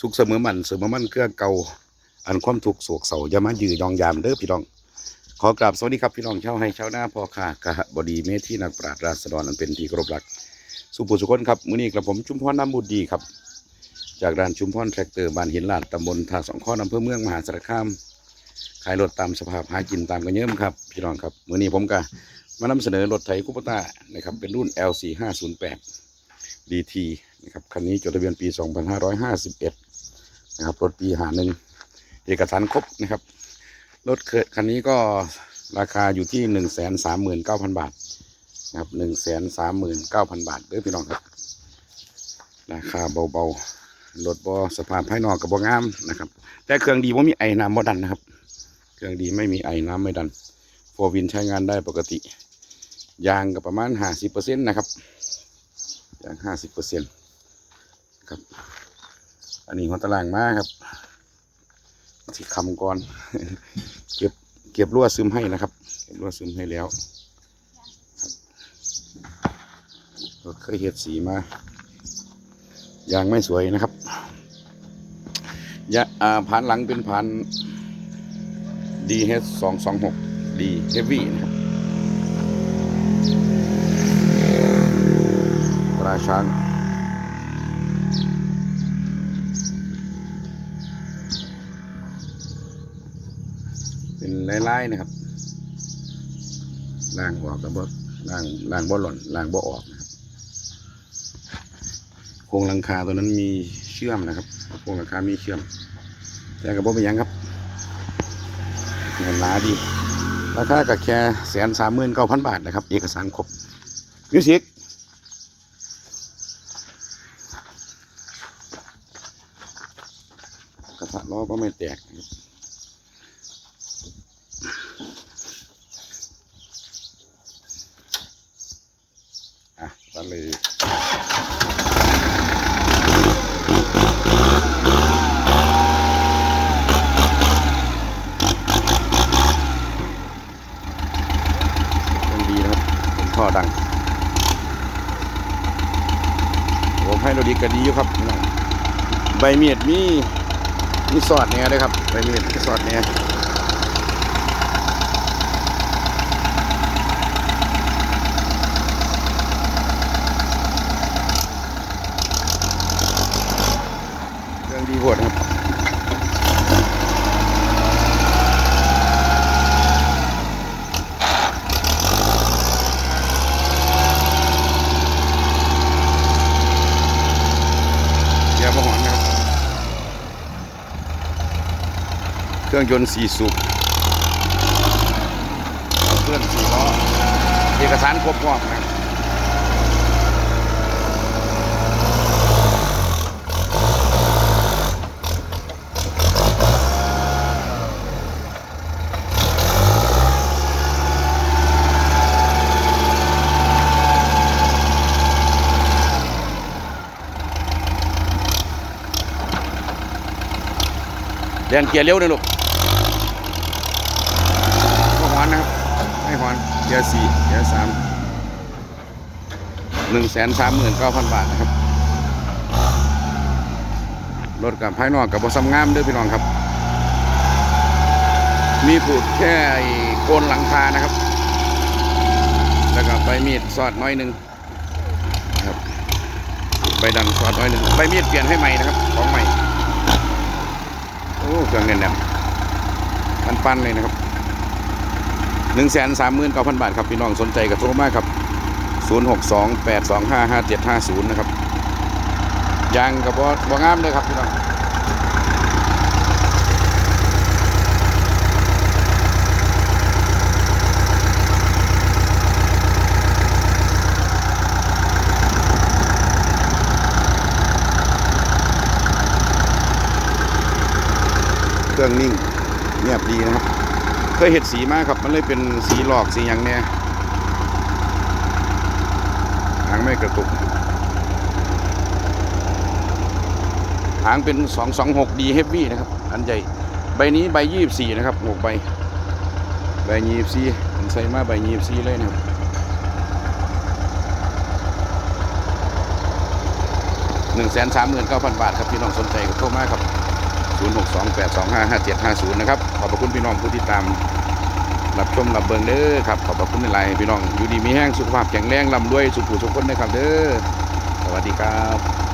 สุขเสมอมันเสมอมันเกลือเก่าอันความทุกข์โศกเศร้าอย่ามายื้อยองยามเด้อพี่น้อง ขอกราบสวัสดีครับพี่น้องชาวให้ชาวนาพ่อค้ากะบดีเมธีนักปราชญ์ราษฎรอันเป็นที่เคารพรัก สุภูสุคนครับมื้อนี้กระผมชุมพรน้ำบุตรดีครับ จากด้านชุมพรแทรกเตอร์บ้านหินลาดตำบลท่าสองข้ออำเภอเมืองมหาสารคาม ขายรถตามสภาพหากินตามกันเยิมครับพี่น้องครับมื้อนี้ผมก็มานำเสนอรถไถคูปต้านะครับเป็นรุ่น LC 508 DT นะครับคันนี้จดทะเบียนปี 2551 นะครับรถปี51เอกสารครบนะครับ รถเคยคันนี้ก็ราคาอยู่ที่139,000บาทนะครับ139,000บาทเด้อพี่น้องครับ ราคาเบาๆรถบอสภาพภายนอกกับบ่งามนะครับ แต่เครื่องดีว่ามีไอ้น้ำบ่ดันนะครับ เครื่องดีไม่มีไอ้น้ำไม่ดันโฟวินใช้งานได้ปกติ ยางก็ประมาณห้าสิบเปอร์เซ็นต์นะครับยางห้าสิบเปอร์เซ็นต์ครับ อันนี้หัวตารางมาครับที่คำก่อน เก็บเก็บรั่วซึมให้นะครับ เก็บรั่วซึมให้แล้วก็เคยเห็ดสีมายางไม่สวยนะครับยาอ่าผ่านหลังเป็นผ่าน DH สองสองหก D Heavy นะครับราช้าง เป็นลายๆนะครับล่างออกกับบ่ล่างล่างบ่หล่นล่างบ่ออกนะครับโครงหลังคาตัวนั้นมีเชื่อมนะครับโครงหลังคามีเชื่อม แต่กับบ่เป็นยังครับเงินหนาดีราคากับแค่แสนสามหมื่นเก้าพันบาทนะครับ เอกสารครบมิวสิกกระทะล้อก็ไม่แตกนะครับอะตัด เลยังดีนะครับเป็นท่อดังผมให้เราดีกันดีอยู่ครับใบเมียดมีมีสอดเนี่ยด้วยครับใบเมียดมีสอดเนี่ยเครื่อ งดีโหดครับยร์ประหอนนะครับ เครื่องยนต์สี่สูบเครื่องสี่ล้อเอกสารครบพร้อมนะครับ เรียนเกียร์เร็วนะลูกก็หอนนะครับไม่หอนเกียร์สี่เกียร์สามหนึ่งแสนสามหมื่นเก้าพันบาทนะครับรถกับภายนอกกับบอสำงามด้วยพี่น้องครับ มีผูดแค่โคนหลังคานะครับ แล้วก็ใบมีดสอดน้อยหนึ่งครับใบดันสอดน้อยหนึ่งใบมีดเปลี่ยนให้ใหม่นะครับของใหม่ อ้เครื่องเน้นๆปันปันๆเลยนะครับหนึ่งแสนสามหมื่นเก้าพันบาทครับพี่น้องสนใจกับโทรมาครับศูนย์หกสองแปดสองห้าห้าเจ็ดห้าศูนย์นะครับยางกับบ่บองามเลยครับพี่น้อง เครื่องนิ่งเงียบดีนะครับ เคยเห็ดสีมากครับ มันเลยเป็นสีหลอกสีอย่างเนี้ยหางไม่กระตุก หางเป็น 226D Heavy นะครับ อันใหญ่ ใบนี้ใบ 24 นะครับหกใบ ใบ 24ผมใส่มาใบ 24 เลยนะครับ1หนึ่งแสนสามหมื่นเก้าพันบาทครับ พี่น้องสนใจก็โทรมาครับ ศูนย์หกสองแปดสองห้าห้าเจ็ดห้าศูนย์นะครับ ขอบพระคุณพี่น้องผู้ที่ตาม รับชมรับเบิงเด้อครับ ขอบพระคุณในไลน์พี่น้อง อยู่ดีมีแห้งสุขภาพแข็งแรงร่ำรวยสุขุสุขคนนะครับเด้อ สวัสดีครับ